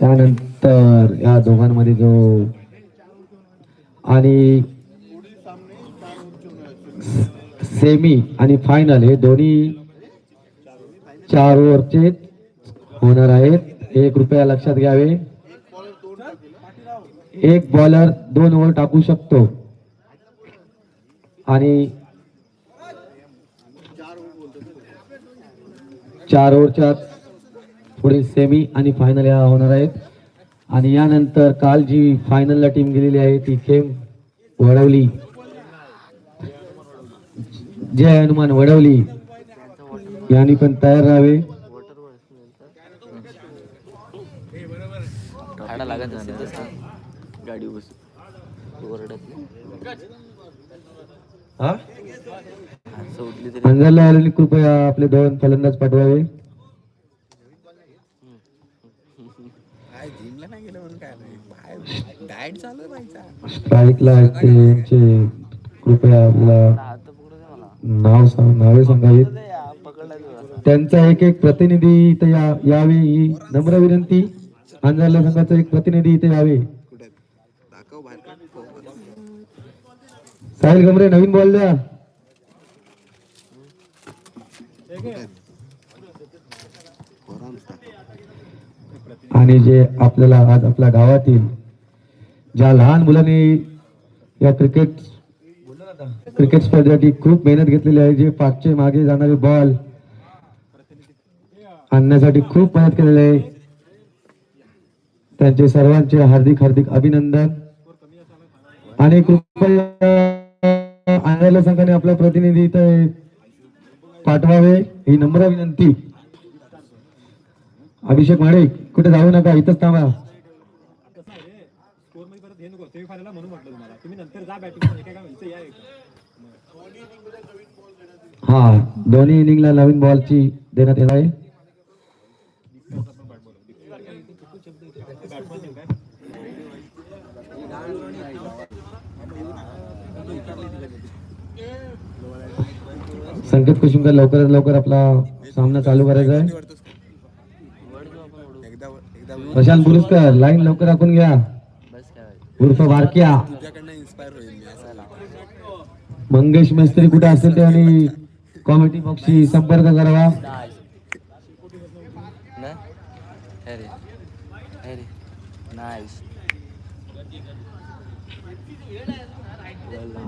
त्यानंतर या दोघांमध्ये जो आणि सेमी आणि फायनल हे दोन्ही चार ओव्हरचे होणार आहेत. एक रुपया लक्षात घ्यावे. एक बॉलर दोन ओव्हर टाकू शकतो. आणि चार ओव्हरच्या पुढे सेमी आणि फायनल या होणार आहेत. आणि यानंतर काल जी फायनलला टीम गेलेली आहे ती खेम वडवली. जय हनुमान वडवली. यांनी पण तयार राहावे. कृपया आपले दोन फलंदाज पाठवावे काय जिमला नाही गेलं म्हणून काय नाही बाहेर डाएट चालू आहे बाईचा स्ट्राईकला यांचे कृपया आपला नाव सांग नावे सांगावीत. त्यांचा एक एक प्रतिनिधी इथे यावे ही नम्र विनंती. अंजारला संघाचा एक प्रतिनिधी इथे यावे. साहिल गमरे नवीन बॉल द्या. आणि जे आपल्याला आज आपल्या गावातील ज्या लहान मुलांनी या क्रिकेट क्रिकेट स्पर्धेसाठी खूप मेहनत घेतलेली आहे जे पाचचे मागे जाणारे बॉल आणण्यासाठी खूप मेहनत केलेली आहे. त्यांचे सर्वांचे हार्दिक हार्दिक अभिनंदन. आणि कृपया आणायला संघाने आपला प्रतिनिधी इथे पाठवावे ही नम्र विनंती. अभिषेक माडे कुठे जाऊ नका इथंच थांबा. हा दोन्ही इनिंगला नवीन बॉलची देण्यात येणार आहे. संकेत कुसुमकर लवकरात लवकर आपला सामना चालू करायचा आहे. प्रशांत बुरुस्कर लाईन लवकर राखून घ्या. उर्फ असं. मंगेश मिस्त्री कुठे असेल ते आणि कॉमेडी बॉक्सशी संपर्क करावा.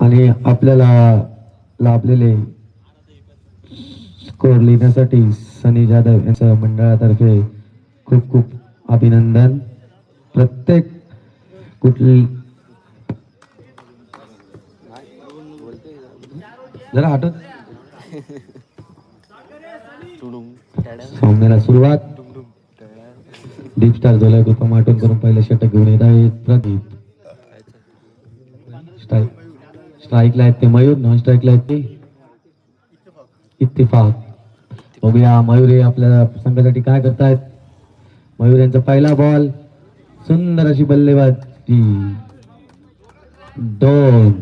आणि आपल्याला लाभलेले स्कोर लिहिण्यासाठी सनी जाधव यांच्या मंडळातर्फे खूप खूप अभिनंदन. प्रत्येक कुठली? जरा टॅडा सामन्याला सुरुवात. डीप स्टार जोला कृपा माटून करून पहिले षटक घेऊन येत आहेत प्रदीप. स्ट्राईक स्ट्राईकला आहेत ते मयूर नॉन स्ट्राईकला आहेत ते इत्तिफाक. बघूया मयूर हे आपल्या संघासाठी काय करतायत. मयूर यांचा पहिला बॉल सुंदर अशी बल्लेबाजी. दोन.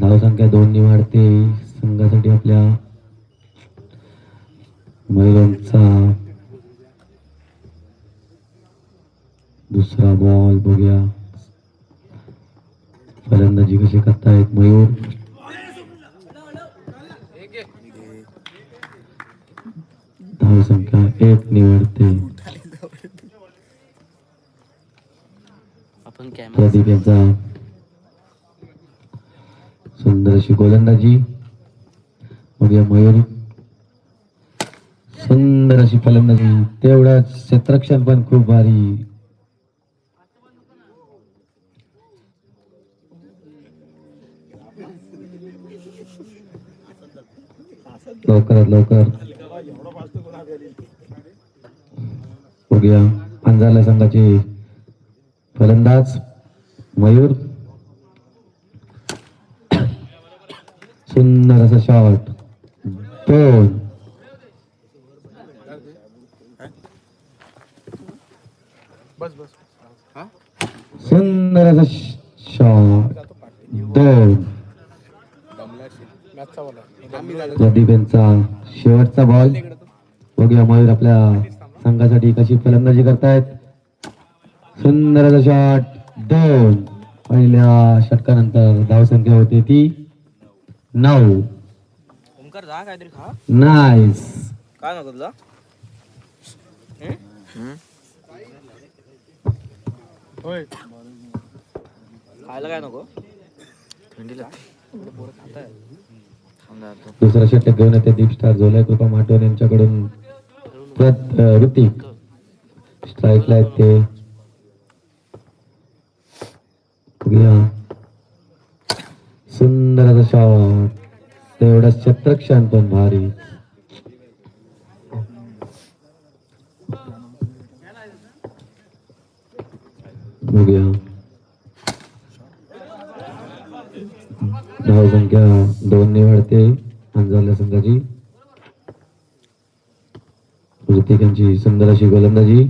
धावसंख्या दोन वाढते संघासाठी आपल्या महिलांचा दुसरा बॉल बघूया. फलंदाजी कशी करतायत मयूर? धाव संख्या एक निवडते आपण कॅमेरा प्रदीप यांचा सुंदर अशी गोलंदाजी. बघूया मयूर. सुंदर अशी फलंदाजी. तेवढाच क्षेत्ररक्षण पण खूप भारी. लवकरात लवकर. बघूया अंजारला संघाचे फलंदाज मयूर. सुंदर असा शॉट दोन. सुंदर असा शॉट दोन. प्रदीप यांचा शेवटचा बॉल बघूया मयूर आपल्या संघासाठी कशी फलंदाजी करतायत. सुंदर शॉट दोन. पहिल्या षटकानंतर धावसंख्या होती ती नऊ. नाईस. काय नको खायला काय. दुसरा षटक घेऊन येते दीप स्टार झोल्या कृपा माटोन यांच्याकडून ऋतिक. स्ट्राईकला आहेत ते बघूया. सुंदर असा शॉट तेवढं शत्रक्षण पण भारी. बघूया. धाव संख्या दोन निवडते. अंजाल्या संघाची. ऋतिकांची सुंदर अशी गोलंदाजी.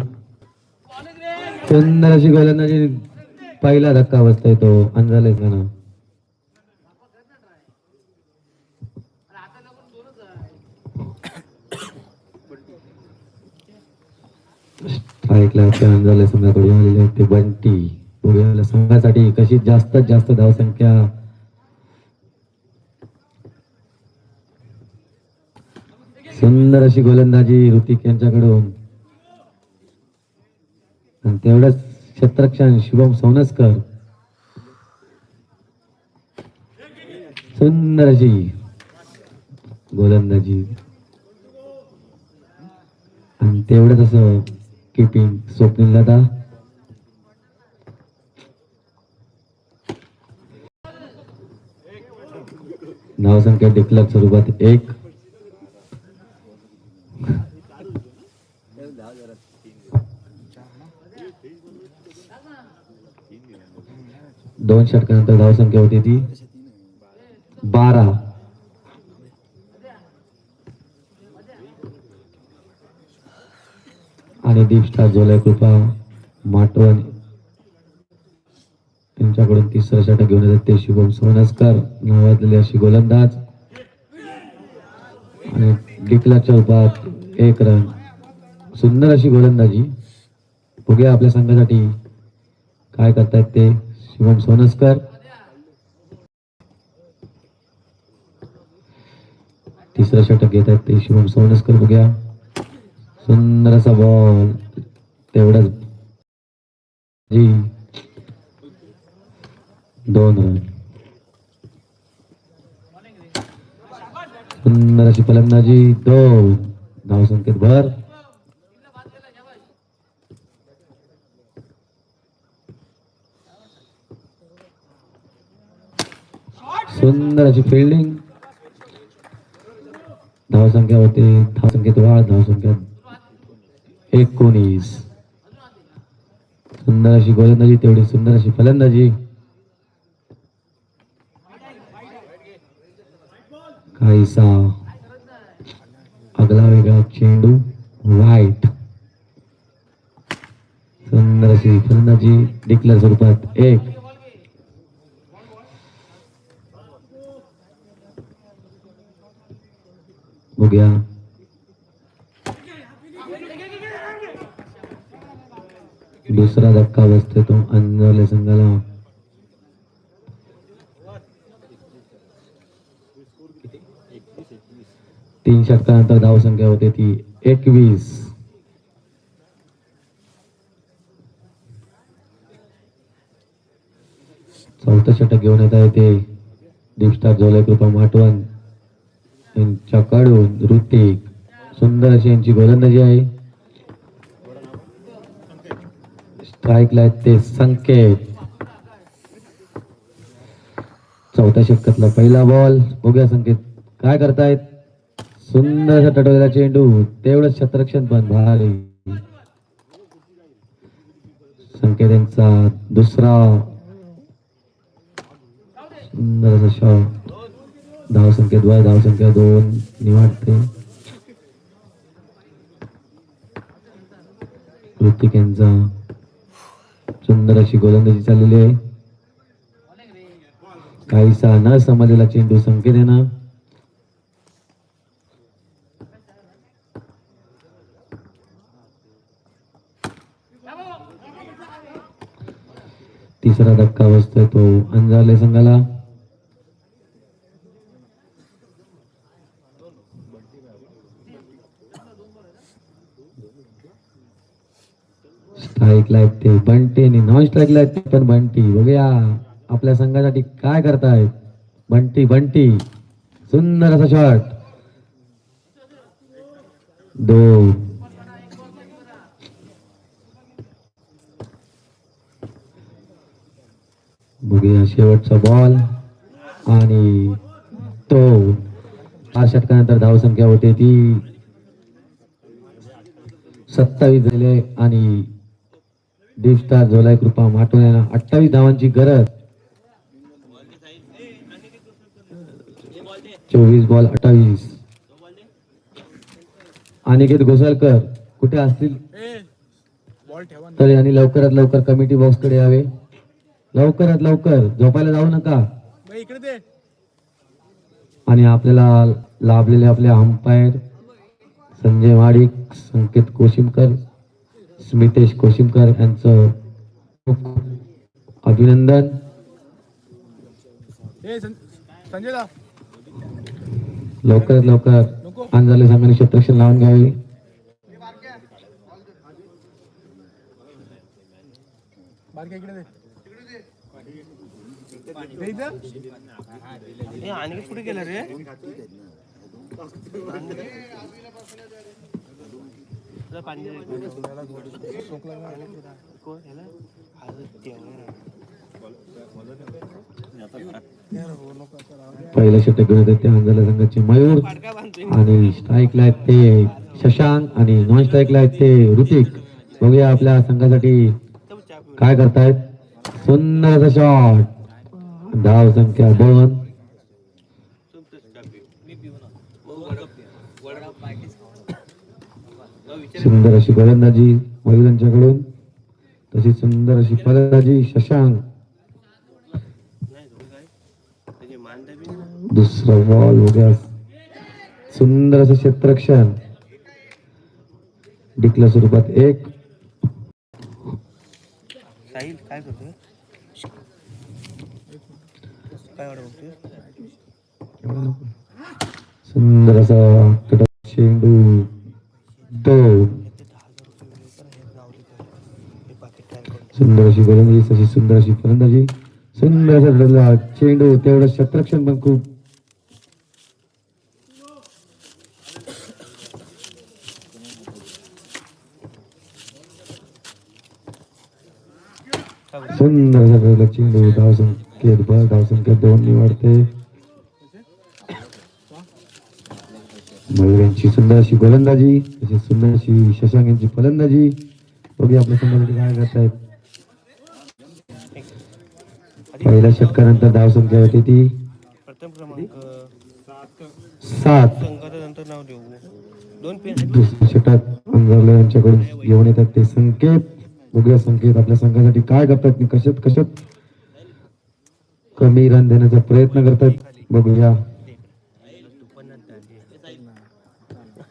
सुंदर अशी गोलंदाजी. पहिला धक्का बसतोय तो. अंजाले ना? स्ट्राईकला ते अंजाले संघाकडून आलेले बंटी. पुढे संघासाठी कशी जास्तीत जास्त धावसंख्या? सुंदर अशी गोलंदाजी ऋतिक यांच्याकडून. आणि तेवढंच क्षेत्रक्षण शुभम सोनसकर सुंदर अशी गोलंदाजी. आणि तेवढंच असं किपिंग स्वप्नील दादा. नावसंख्या डिक्लक स्वरूपात एक. दोन षटकानंतर धावसंख्या होती ती बारा. आणि दीप स्टार जोल्या कृपा माटवण. त्यांच्याकडून तिसरं षटक घेऊन येतात ते शुभम सोनस्कर. नावाजलेले अशी गोलंदाज. आणि डिकला रूपात एक रन. सुंदर अशी गोलंदाजी. बघूया आपल्या संघासाठी काय करतायत ते. शिवम सोनसकर तिसरं षटक घेत आहेत शिवम सोनसकर बघूया सुंदर असा बॉल तेवढाच जी दोन रन। सुंदर अशी फलंदाजी दोन धावसंख्येत भर। सुंदर अशी फिल्डिंग धावसंख्या होते धावसंख्येत वाढ धावसंख्या एकोणीस. सुंदर अशी गोलंदाजी तेवढी सुंदर अशी फलंदाजी. काहीसा. अगला वेगळा चेंडू वाईट सुंदर अशी फलंदाजी डिक्लेअर स्वरूपात एक. हो बघूया दुसरा धक्का बसते तो अंजले संघाला तीन षटकानंतर धावसंख्या होते ती एकवीस। चौथं षटक घेऊन येत आहे ते दीपस्टार जोले कृपा माटवन। यांच्याकडून ऋतिक सुंदर अशी यांची गोलंदाजी आहे. स्ट्राईकला आहेत ते संकेत. चौथ्या षटकातला पहिला बॉल बघूया संकेत काय करतायत. सुंदर असा टटवलेला चेंडू. तेवढंच शतरक्षण पण भारी. संकेत यांचा दुसरा. सुंदर असा शॉट धावसंख्या धाव संख्या दोन निवाडते ऋतिक यांचा सुंदर अशी गोलंदाजी चाललेली आहे. काहीसा न समजलेला चेंडू संकेत ना. तिसरा धक्का बसतोय तो अंजारले संघाला. स्ट्राईक लागते बंटी आणि नॉन स्ट्राईक लागते पण बंटी बघूया आपल्या संघासाठी काय करताय बंटी बंटी सुंदर असा शॉट दोन. बघूया शेवटचा बॉल आणि तो चार षटकानंतर धावसंख्या होते ती सत्तावीस झाले आणि डीप स्टार झोलाय कृपा माटून यांना अठ्ठावीस धावांची गरज. चोवीस बॉल अठ्ठावीस. अनिकेत घोसाळकर कुठे असतील? तर यांनी लवकरात लवकर कमिटी बॉक्सकडे यावे. लवकरात लवकर झोपायला जाऊ नका. आणि आपल्याला लाभलेले आपले अंपायर संजय माडिक संकेत कोशिमकर स्मितेश कोशिमकर यांचं खूप खूप अभिनंदन संजय दा. लवकरात लवकर अंजाले संघाने क्षेत्रक्षण लावून घ्यावे. आणि कुठे गेला रे? पहिलं षटक घेऊन येतात संघाचे मयूर आणि स्ट्राईकला आहेत ते शशांक आणि नॉन स्ट्राईकला आहेत ते ऋतिक बघूया आपल्या संघासाठी काय करतायत. सुंदर शॉट धाव संख्या दोन. सुंदर अशी गोलंदाजी मयूर यांच्याकडून तशी सुंदर अशी फलंदाजी शशांक. दुसरा बॉल वगैरे सुंदर असं क्षेत्ररक्षण. डिक्ला स्वरूपात एक. काय सुंदर असा चेंडू दोन सुंदर अशी गोलंदाजी तशी सुंदर अशी फलंदाजी. सुंदर असा डगला चेंडू तेवढं क्षेत्ररक्षण पण खूप. सुंदर असा चेंडू धावसंख्येत बळ धाव संख्या दोन निवडते मयूर यांची सुंदर अशी गोलंदाजी तसेच सुंदर अशी शशांक यांची फलंदाजी. बघूया आपल्या संघासाठी काय करतायत. पहिल्या षटकानंतर धाव संख्या होती ती सात. दुसऱ्या षटक अंगरले यांच्याकडून घेऊन येतात ते संकेत. बघूया संकेत आपल्या संघासाठी काय करतात कशात कशात कमी रन देण्याचा प्रयत्न करतात बघूया एक पैसे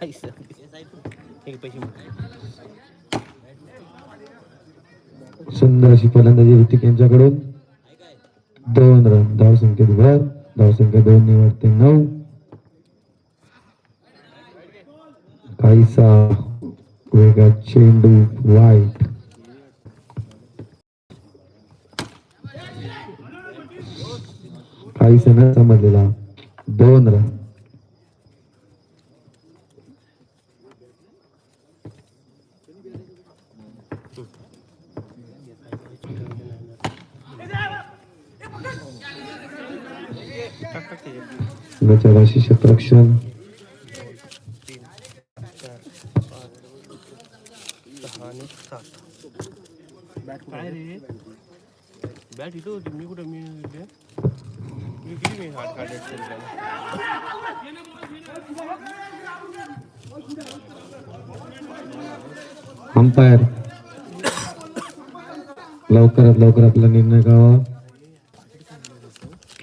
सुंदर अशी फलंदाजी ऋतिक यांच्याकडून दोन रन धाव संख्येत भर धाव संख्या दोन निवडते नऊ. काहीसा वेगळा चेंडू वाईट. काहीसा न समजलेला दोन रन संघाच्या राशी क्षेत्ररक्षण बॅट इथं होती मी कुठं मी मी किती मी हात अंपायर लवकरात लवकर आपला निर्णय घ्यावा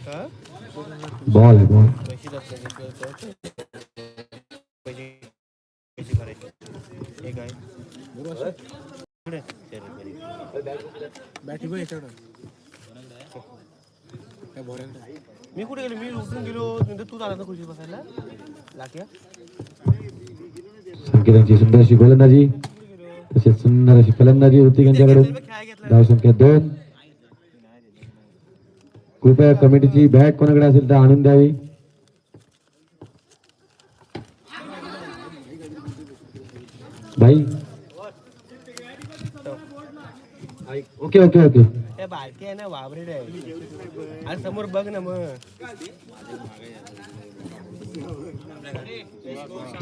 का बॉल आहे बॉल पैसे असले पैसे पैसे भरायचे एक आहे इकडे. बॅटी बघ काय भोऱ्याकडे मी कुठे गेलो? मी उठून गेलो. तू आला ना खुर्ची बसायला. लाक्या. संकेतांची सुंदर अशी गोलंदाजी तसेच सुंदर अशी फलंदाजी होती त्यांच्याकडून. धाव संख्या दोन. कृपया कमिटीची बॅट कोणाकडे असेल तर आणून द्यावी. भाई. Okay okay okay. बारकी आहे ना आहे. आणि समोर बघ ना मग.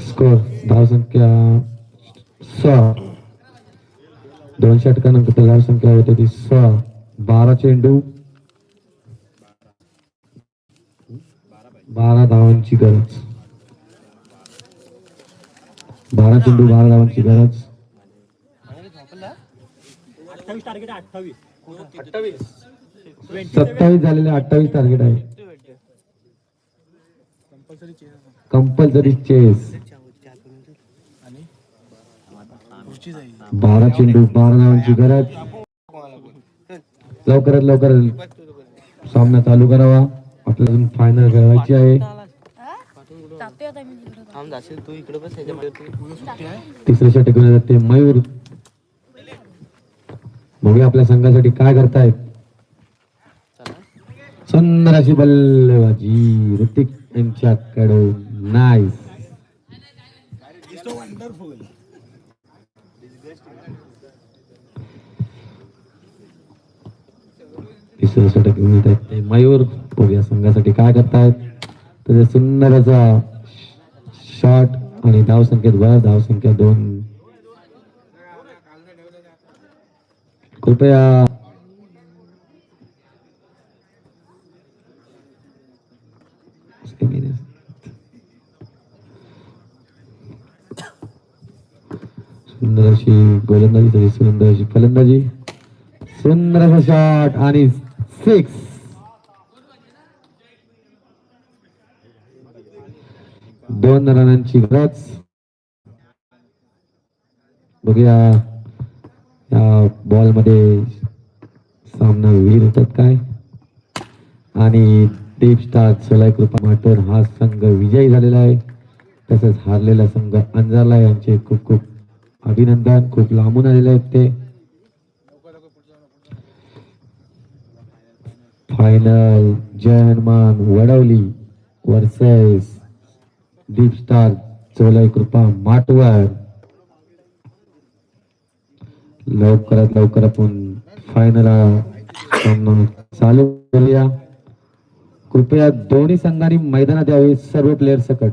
स्कोर धाव संख्या सहा. दोन षटकानंतर धाव संख्या होते ती सहा. बारा चेंडू बारा धावांची गरज. बारा चेंडू बारा धावांची गरज. सत्तावीस झालेले अठ्ठावीस टार्गेट आहे. कंपल्सरी चेस कंपल्सरी चेस आणि खुर्ची जाईल बारा चेंडू बारा धावांची गरज. लवकरात लवकर सामना चालू करावा. आपल्याला अजून फायनल करायची आहे. आहे तिसऱ्या षटकाला जाते मयूर. बघूया आपल्या संघासाठी काय करतायत. सुंदर अशी बल्लेबाजी ऋतिक यांच्याकडून. नाईस तिसरं षटक आहेत ते मयूर या संघासाठी काय करतायत? तर सुंदरचा शॉट आणि धाव संख्येत वर धाव संख्या दोन. कृपया सुंदर अशी गोलंदाजी तरी सुंदर अशी फलंदाजी. सुंदर शॉट आणि सिक्स दोन रनांची गरज. बघूया या बॉलमध्ये सामना वीर होतात काय? आणि डीप स्टार सोलाय कृपा माटोर हा संघ विजयी झालेला आहे. तसंच हारलेला संघ अंजारला यांचे खूप खूप अभिनंदन खूप लांबून आलेले आहेत ते. Final Jai Hanuman Wadavali versus deep star Cholai Kripa माटवर. लवकरात लवकर आपण फायनल सामना चालू करूया. कृपया दोन्ही संघांनी मैदानात यावे सर्व प्लेयर सकट.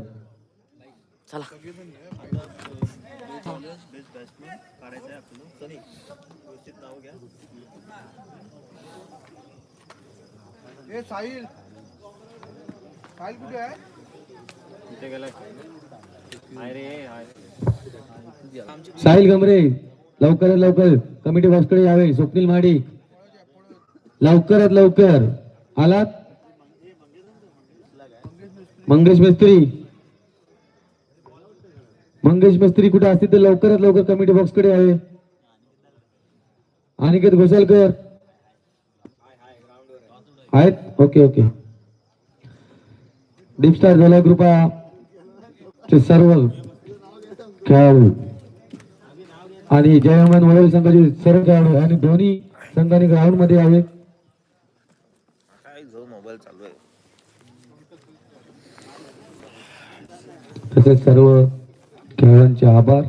ए साहिल. साहिल कुठे आहे? साहिल गमरे लवकरात लवकर कमिटी बॉक्सकडे यावे स्वप्नील माडी. लवकरात लवकर. आलात मंगेश मिस्त्री. मंगेश मिस्त्री कुठे असतील तर लवकरात लवकर कमिटी बॉक्सकडे यावे. अनिकेत घोसालकर आहेत? Okay okay. डीप स्टार झोला ग्रुपा चे सर्व खेळाडू. आणि जयमान वडील संघाचे सर्व खेळाडू आणि दोन्ही संघाने ग्राउंडमध्ये यावे तसेच सर्व खेळाडूंचे आभार.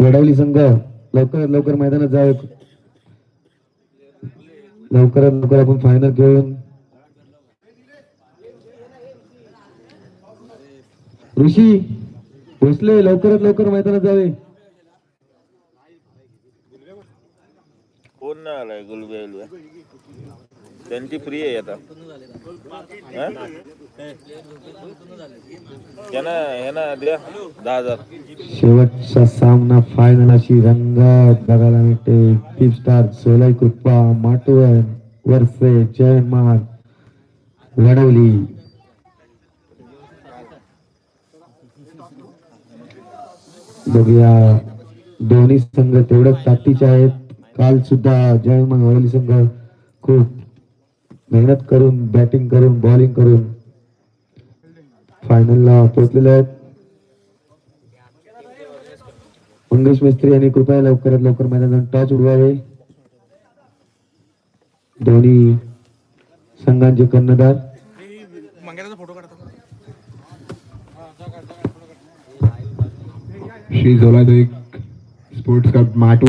वडवली संघ लवकरात लवकर मैदानात जावे. लवकरात लवकर आपण फायनल खेळून. ऋषी भोसले लवकरात लवकर मैदानात जावे. कोण नाही आलाय गुलबे त्यांची फ्री आहे आता. त्यांना यांना यांना द्या दहा हजार. शेवटचा सामना फायनल अशी रंगात बघायला मिळते. फिफ स्टार सोलाई कृपा माटुवन वर्षे जयमान लढवली बघूया दोन्ही संघ तेवढ्याच ताकदीचे आहेत. काल सुद्धा जयमान वडवली संघ खूप मेहनत करून बॅटिंग करून बॉलिंग करून फायनलला पोहोचलेले आहेत. मंगेश मिस्त्री यांनी कृपया लवकरात लवकर मैदानात टॉच उडवावे. दोन्ही संघांचे कर्णधार. श्री एक स्पोर्ट्स क्लब माटू